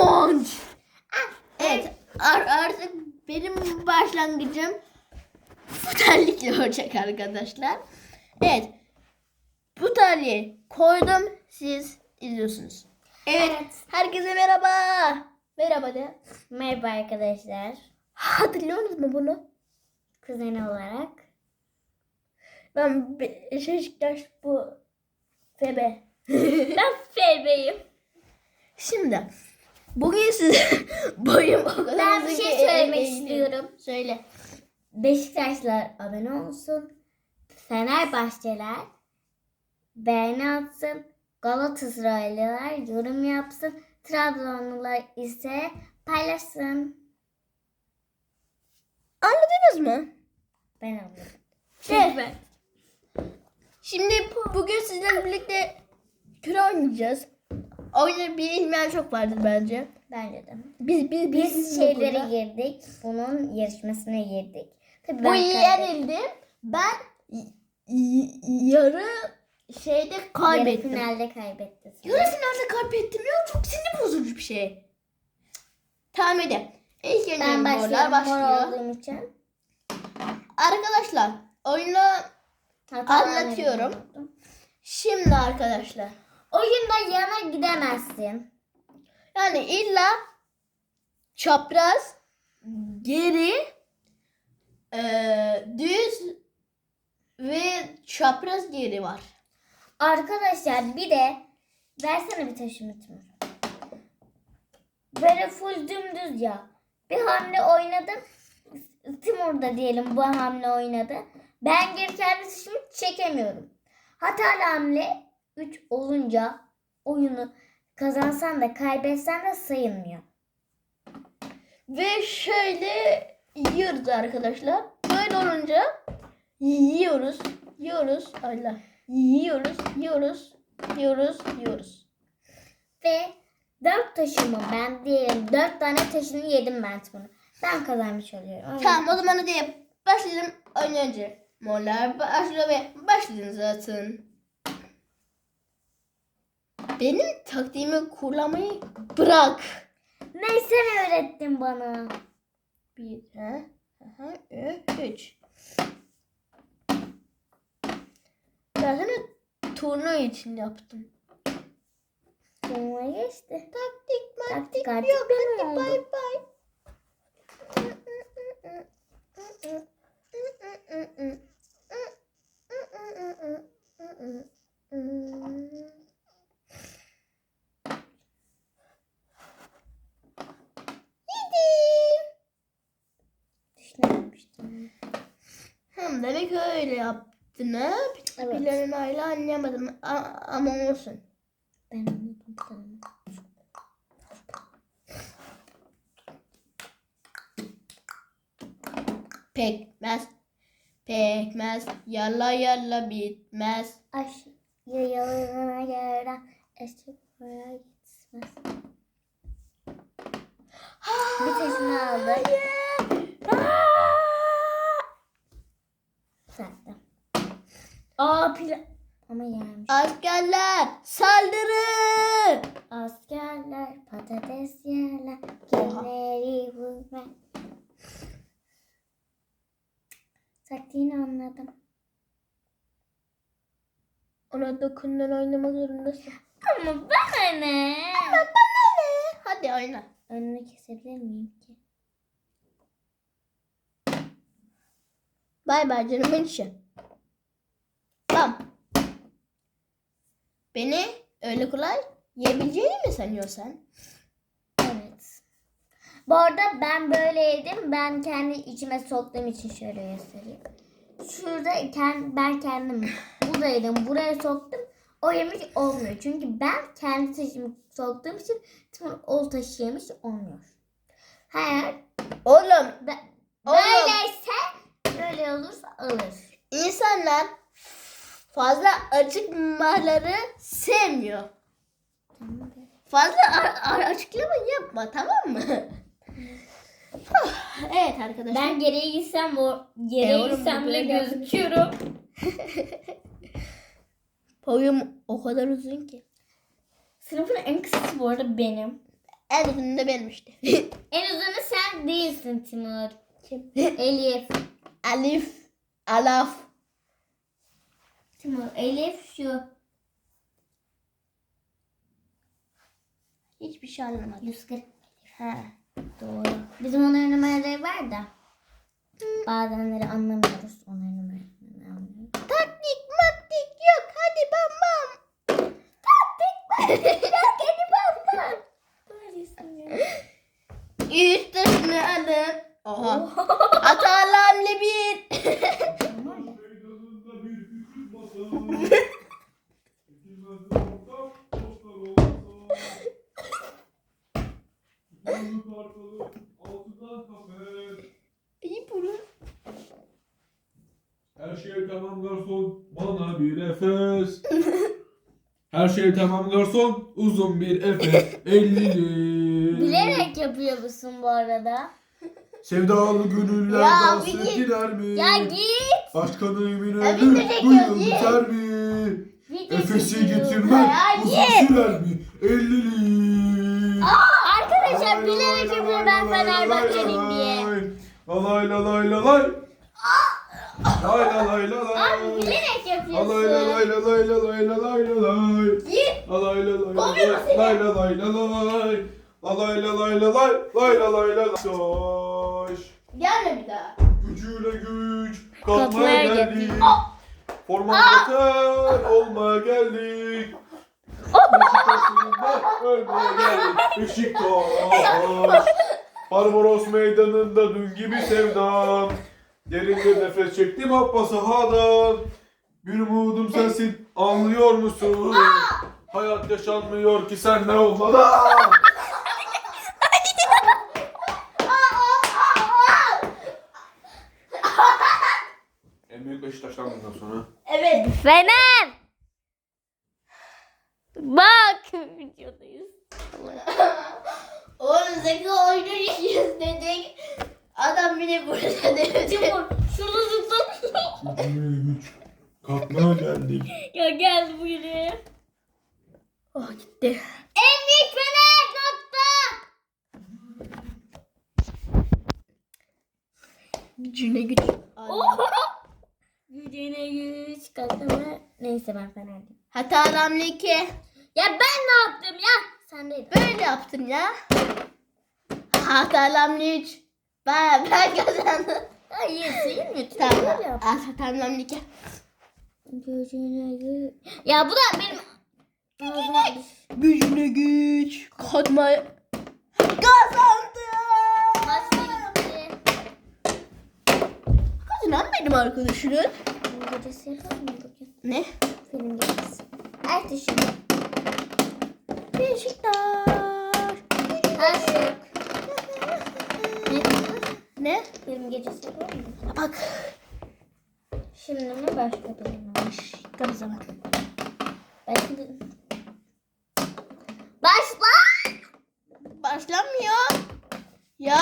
Konç. Evet ar- artık benim başlangıcım bu terlikle olacak arkadaşlar. Evet. Bu terliği koydum. Siz izliyorsunuz. Evet. Evet. Herkese merhaba. Merhaba de. Merhaba arkadaşlar. Hatırlıyorsunuz mu bunu? Kuzeni olarak. Ben Be- Beşiktaş bu Febe. Ben Ferbe'yim. Şimdi bugün size boyum o kadar Ben bir uzun şey söylemek istiyorum. Söyle. Beşiktaşlar abone olsun. Fenerbahçeler beğeni atsın. Galatasaraylılar yorum yapsın. Trabzonlular ise paylaşsın. Anladınız mı? Ben anladım. Evet. Şimdi bugün sizlerle birlikte küre oynayacağız. Oyunu bilmeyen çok vardır bence. Bence de. Biz biz Biz biz şeylere burada- girdik. Bunun yarışmasına girdik. Tabii Bu yenildim. Ben yarı şeyde Yarı kaybettim. finalde kaybettim. Yarı finalde kaybettim ya. Çok sinir bozucu bir şey. Tamam hadi. İlk Ben başlıyorum başlıyor. olduğum için. Arkadaşlar oyunu Anlatıyorum. şimdi arkadaşlar. Oyunda yana gidemezsin. Yani illa çapraz, geri, eee, düz ve çapraz geri var. Arkadaşlar bir de versene bir taşımı. Böyle full dümdüz ya. Bir hamle oynadım. Timur da diyelim bu hamle oynadı. Ben geri kendi taşımı çekemiyorum. Hatalı hamle 3 olunca oyunu kazansan da kaybetsen de sayılmıyor. Ve şöyle yiyoruz arkadaşlar. Böyle olunca yiyoruz, yiyoruz. Allah. Yiyoruz, yiyoruz, yiyoruz, yiyoruz. Ve dört taşımı ben diyelim dört tane taşını yedim ben Timur'un. Ben kazanmış oluyorum. Tamam o zaman hadi başlayalım. Oyun önce. Morlar başlıyor ve başladın zaten. Benim taktiğimi kullanmayı bırak. Ne sen öğrettin bana? Bir, ha, aha, üç. Zaten turnuva için yaptım. Turnuva geçti. Taktik maktik Taktik artık yok. benim Hadi oldu. bay bay. Yedim. Düşünememiştim. Hem demek öyle yaptın ha. Evet. Planını hala anlayamadım A- ama olsun. Ben anladım. Pekmez. Pekmez. Yalla yalla bitmez. Aş yayalığına göre eski oraya gitmez. Bir taşını aldı. Zaten. Aa pila. Ama yermiş. Askerler saldırı. Askerler patates yerler. Kimleri vurmak. Taktiğini anladım. Ona dokundan oynamak zorundasın. Ama bana ne? Bana ne? Hadi oyna. Önünü kesebilir miyim ki? Bay bay canımın içi. Tamam. Beni öyle kolay yiyebileceğini mi sanıyorsun? Evet. Bu arada ben böyleydim. Ben kendi içime soktuğum için şöyle göstereyim. Şurada kend- ben kendim buradaydım. Buraya soktum. O yemiş olmuyor. Çünkü ben kendi taşımı soktuğum için Timur o taşı yemiş olmuyor. Eğer Oğlum be- Oğlum. böyleyse böyle olursa alır. insanlar fazla acıkmaları sevmiyor. Fazla a- a- açıklama yapma tamam mı? evet arkadaşlar. Ben geriye gitsem o E geriye oğlum, gitsem bile gözüküyorum. Boyum o kadar uzun ki. Sınıfın en kısası bu arada benim. En uzun da benim işte. En uzunu sen değilsin Timur. Kim? Elif. Alif. Alaf. Timur. Elif şu. Hiçbir şey anlamadım. 140. Ha. Doğru. Bizim onların numaraları var da. Bazenleri anlamıyoruz. Onların numaralarını anlıyoruz. Taktik maktik yok. Hadi bam bam. Taktik maktik yok. Hadi bam bam. Üst taşını alın. Oha. Hamle bir. İyi bunu. Her şey tamam garson, bana bir efes. Her şey tamam garson, uzun bir efes, ellili. Bilerek yapıyor musun bu arada? Sevdalı gönüller Ya dans ettiler mi? Ya git. Başkanı Ya emin bir bu yıl biter mi? Efes'i uzun ye. sürer mi? Ellili. Arkadaşlar bilerek yapıyor ben Fenerbahçeliyim diye. Lalay lalay lalay. Lay lalay Abi lalay. bilerek Lalay lalay yapıyorsun. lalay lalay lalay lalay. Git. Lalay lalay Oluyor mu lalay lay lalay lalay. Lalay lalay lalay lay lalay lalay. Soş. Gelme bir daha. Gücüyle güç Katmaya katmaya geldik. yeter olmaya geldik. Beşiktaş'ın ölmeye geldik. Beşiktaş. Barbaros meydanında dün gibi sevdam. Derinde nefes çektim happa sahadan. Bir umudum sensin anlıyor musun? Hayat yaşanmıyor ki sen ne olmadan. En büyük Beşiktaş'tan bundan sonra. Evet. Fener. Bak videodayız. Oğlum Zeki oyunu dedik. Adam beni burada dedi. Şurada zıplam. Gücüyle güç katmaya geldik. ya gel buraya. Oh gitti. En büyük Fener nokta. Gücüne güç. Gücüne güç katma. Neyse ben Fener'dim. Hata hamle iki. Ya ben ne yaptım ya? Sen de Böyle yaptım ya. Hata hamle üç. Ben, ben kazandım. Hayır. Tamam. Böyle yap. Al hata hamle iki. Gücüne güç. Ya bu da benim ağzıma düş. Gücüne güç. Katma. Kazandım. Benim arkadaşım. Film gecesi yapalım mı bugün? Ne? Film gecesi. Ertesi gün. Beşiktaş. Ne? Ne? Film gecesi yapalım mı? Bak. Şimdi mi başka bölüm var? Tabii zaman. Belki de... Başla! Başlamıyor. Ya.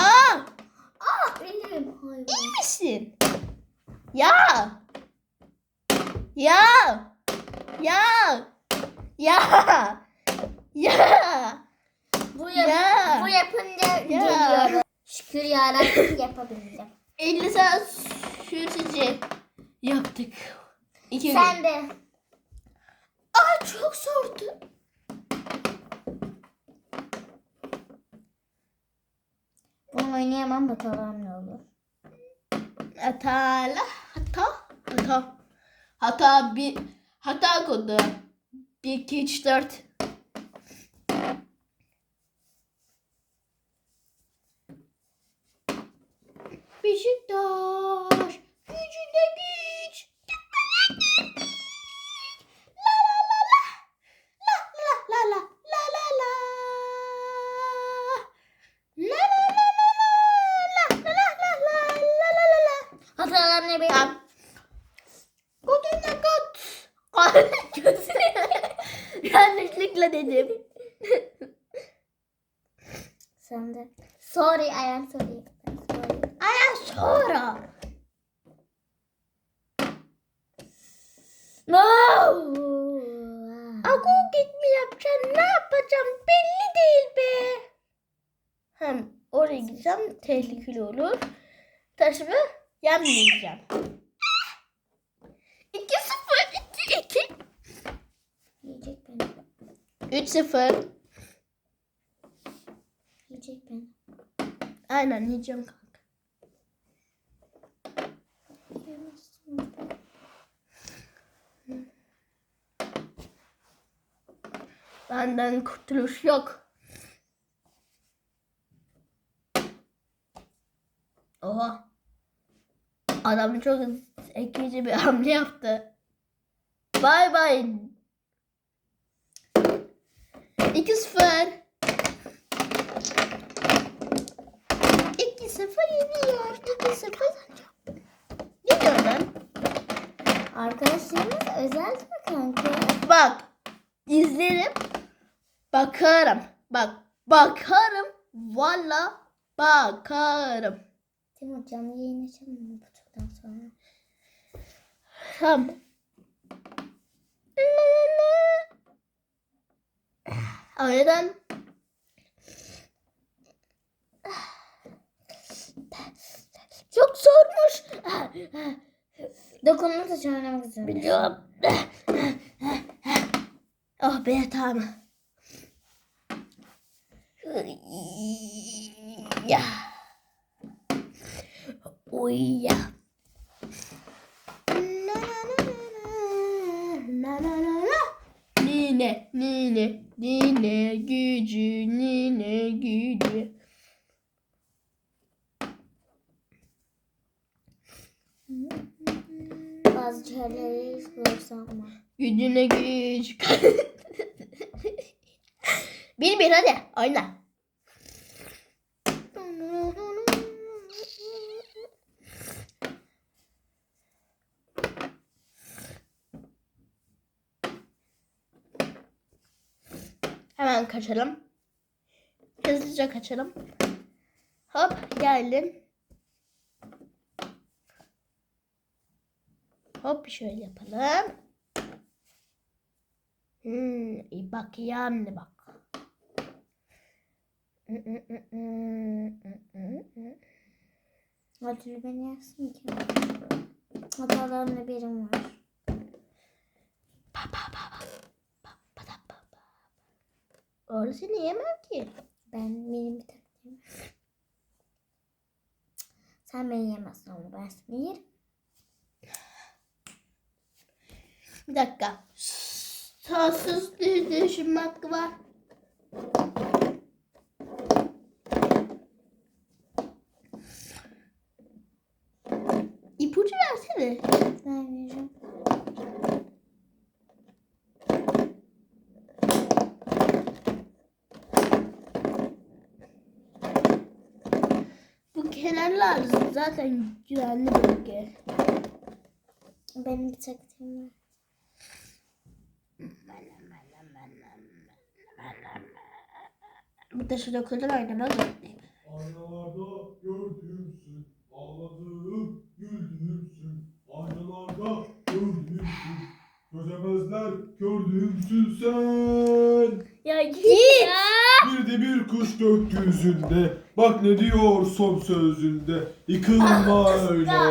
Aa elim hayvan. İyi misin? Ya. Ya. Ya. Ya. Ya. Bu, yap Ya. bu yapınca Ya. geliyor. Şükür yarabbim yapabildim. 50 saat sürücü yaptık. İki gün. Sen de. Aa çok zordu. Bunu oynayamam bakalım ne olur. Hatalı. Hata. Hata. Hata bir. Hata kodu. 1, 2, 3, 4. Beşiktaş. Gücüne güç. La la la la. La la la la. La la la. La la la la la. La la la la. La la la la. Hatalar ne be? Yanlışlıkla dedim. Sen de. Sorry I am sorry. Sorry. Aya sonra. No! Aku git mi yapacaksın? Ne yapacağım? Belli değil be. Hem oraya gideceğim tehlikeli olur. Taşımı yenmeyeceğim. 2-0 2-2 Yiyecek beni. 3-0 Yiyecek beni. Aynen yiyeceğim kanka. Benden kurtuluş yok. Oha. Adam çok zekice bir hamle yaptı. Bay bay. 2-0. 2-0 yeniyor. 2-0. Ne diyorum ben? Arkadaşlarımız özel mi kanka? Bak. izlerim. Bakarım. Bak. Bakarım. Valla bakarım. Timur canlı yayın açalım mı bu turdan sonra? Tamam. Ama neden? Çok zormuş. Dokunma taşı oynamak istiyorum. Biliyorum. Oh be tamam. Ya. Oy ya. Nine, nine, nine gücü, nine gücü. Bazı şeyleri hiç görsem Gücüne güç. bir bir hadi oyna. Hemen kaçalım. Hızlıca kaçalım. Hop geldim. Hop şöyle yapalım. Hmm, bak yandı bak. Hadi beni yersin ki. Hatalarımla birim var. Orası yemem ki. Ben benim bir yemem. Sen beni yemezsin ama ben seni yerim. Bir dakika. Sonsuz düşünme hakkı var. İpucu versene. Ben kenarlar zaten güvenli bölge. Benim bir taktiğim var. Bu da şu dokudan oynamak zorundayım. Aynalarda gördüğümsün, ağladığım güldüğümsün. Aynalarda gördüğümsün, çözemezler gördüğümsün sen. Ya git. Bir de bir kuş gökyüzünde, bak ne diyor son sözünde. Yıkılma öyle.